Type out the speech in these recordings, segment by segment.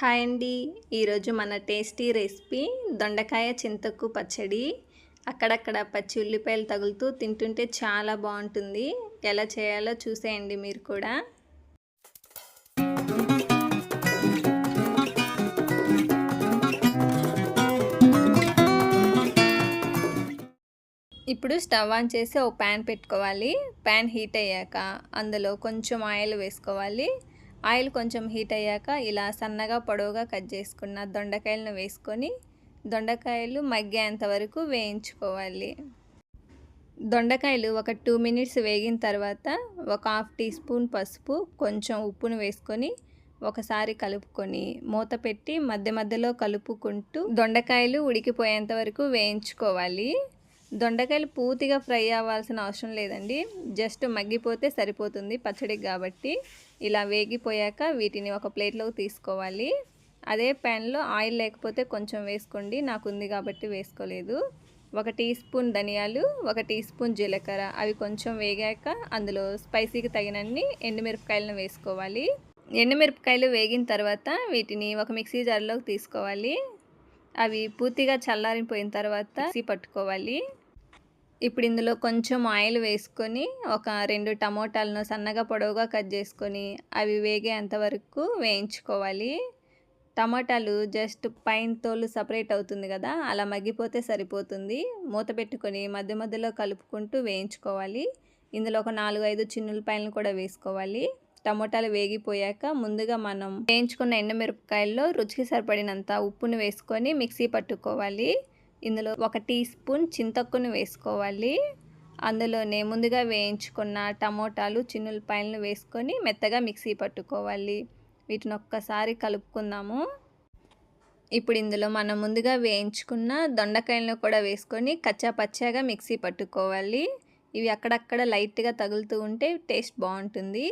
Hi అండి. ఈరోజు మన టేస్టీ రెసిపీ దొండకాయ చింతకు పచ్చడి. అక్కడక్కడ పచ్చి ఉల్లిపాయలు తగులుతూ తింటుంటే చాలా బాగుంటుంది. ఎలా చేయాలో చూసేయండి మీరు కూడా. ఇప్పుడు స్టవ్ ఆన్ చేసి ఒక ప్యాన్ పెట్టుకోవాలి. ప్యాన్ హీట్ అయ్యాక అందులో కొంచెం ఆయిల్ వేసుకోవాలి. ఆయిల్ కొంచెం హీట్ అయ్యాక ఇలా సన్నగా పొడవుగా కట్ చేసుకున్న దొండకాయలను వేసుకొని దొండకాయలు మగ్గేంత వరకు వేయించుకోవాలి. దొండకాయలు ఒక టూ మినిట్స్ వేగిన తర్వాత ఒక హాఫ్ టీ స్పూన్ పసుపు కొంచెం ఉప్పును వేసుకొని ఒకసారి కలుపుకొని మూత పెట్టి మధ్య మధ్యలో కలుపుకుంటూ దొండకాయలు ఉడికిపోయేంత వరకు వేయించుకోవాలి. దొండకాయలు పూర్తిగా ఫ్రై అవ్వాల్సిన అవసరం లేదండి. జస్ట్ మగ్గిపోతే సరిపోతుంది పచ్చడికి కాబట్టి. ఇలా వేగిపోయాక వీటిని ఒక ప్లేట్లోకి తీసుకోవాలి. అదే ప్యాన్లో ఆయిల్ లేకపోతే కొంచెం వేసుకోండి. నాకు ఉంది కాబట్టి వేసుకోలేదు. ఒక టీ స్పూన్ ధనియాలు ఒక టీ స్పూన్ జీలకర్ర. అవి కొంచెం వేగాక అందులో స్పైసీకి తగినన్ని ఎండుమిరపకాయలను వేసుకోవాలి. ఎండుమిరపకాయలు వేగిన తర్వాత వీటిని ఒక మిక్సీ జార్లోకి తీసుకోవాలి. అవి పూర్తిగా చల్లారిపోయిన తర్వాత మిక్సీ పట్టుకోవాలి. ఇప్పుడు ఇందులో కొంచెం ఆయిల్ వేసుకొని ఒక రెండు టమోటాలను సన్నగా పొడవుగా కట్ చేసుకొని అవి వేగేంత వరకు వేయించుకోవాలి. టమాటాలు జస్ట్ పైన తోలు సపరేట్ అవుతుంది కదా అలా మగ్గిపోతే సరిపోతుంది. మూత పెట్టుకొని మధ్య మధ్యలో కలుపుకుంటూ వేయించుకోవాలి. ఇందులో ఒక నాలుగు ఐదు చిన్నులపాయలను కూడా వేసుకోవాలి. టమోటాలు వేగిపోయాక ముందుగా మనం వేయించుకున్న ఎండుమిరపకాయల్లో రుచికి సరిపడినంత ఉప్పును వేసుకొని మిక్సీ పట్టుకోవాలి. ఇందులో ఒక టీ స్పూన్ చింతక్కును వేసుకోవాలి. అందులోనే ముందుగా వేయించుకున్న టమోటాలు చిన్నులపాయలను వేసుకొని మెత్తగా మిక్సీ పట్టుకోవాలి. వీటిని ఒక్కసారి కలుపుకుందాము. ఇప్పుడు ఇందులో మనం ముందుగా వేయించుకున్న దొండకాయలను కూడా వేసుకొని కచ్చా పచ్చాగా మిక్సీ పట్టుకోవాలి. ఇవి అక్కడక్కడ లైట్గా తగులుతూ ఉంటే టేస్ట్ బాగుంటుంది.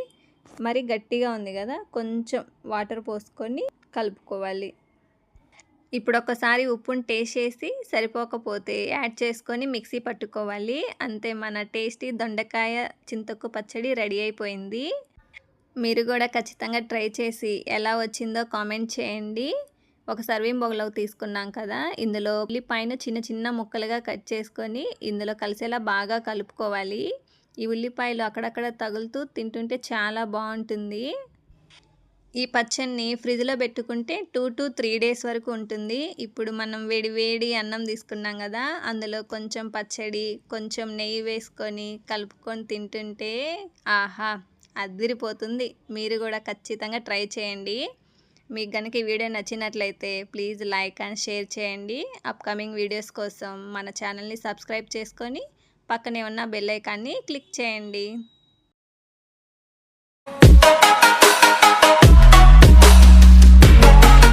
మరి గట్టిగా ఉంది కదా కొంచెం వాటర్ పోసుకొని కలుపుకోవాలి. ఇప్పుడు ఒకసారి ఉప్పును టేస్ట్ చేసి సరిపోకపోతే యాడ్ చేసుకొని మిక్సీ పట్టుకోవాలి. అంతే మన టేస్టీ దొండకాయ చింతకు పచ్చడి రెడీ అయిపోయింది. మీరు కూడా ఖచ్చితంగా ట్రై చేసి ఎలా వచ్చిందో కామెంట్ చేయండి. ఒక సర్వింగ్ బొగలోకి తీసుకున్నాం కదా ఇందులో ఉల్లిపాయను చిన్న చిన్న ముక్కలుగా కట్ చేసుకొని ఇందులో కలిసేలా బాగా కలుపుకోవాలి. ఈ ఉల్లిపాయలు అక్కడక్కడ తగులుతూ తింటుంటే చాలా బాగుంటుంది. ఈ పచ్చడిని ఫ్రిడ్జ్లో పెట్టుకుంటే టూ టు త్రీ డేస్ వరకు ఉంటుంది. ఇప్పుడు మనం వేడి వేడి అన్నం తీసుకున్నాం కదా అందులో కొంచెం పచ్చడి కొంచెం నెయ్యి వేసుకొని కలుపుకొని తింటుంటే ఆహా అదిరిపోతుంది. మీరు కూడా ఖచ్చితంగా ట్రై చేయండి. మీకు కనుక ఈ వీడియో నచ్చినట్లయితే ప్లీజ్ లైక్ అండ్ షేర్ చేయండి. అప్కమింగ్ వీడియోస్ కోసం మన ఛానల్ని సబ్స్క్రైబ్ చేసుకొని పక్కనే ఉన్న బెల్ ఐకాన్ని క్లిక్ చేయండి.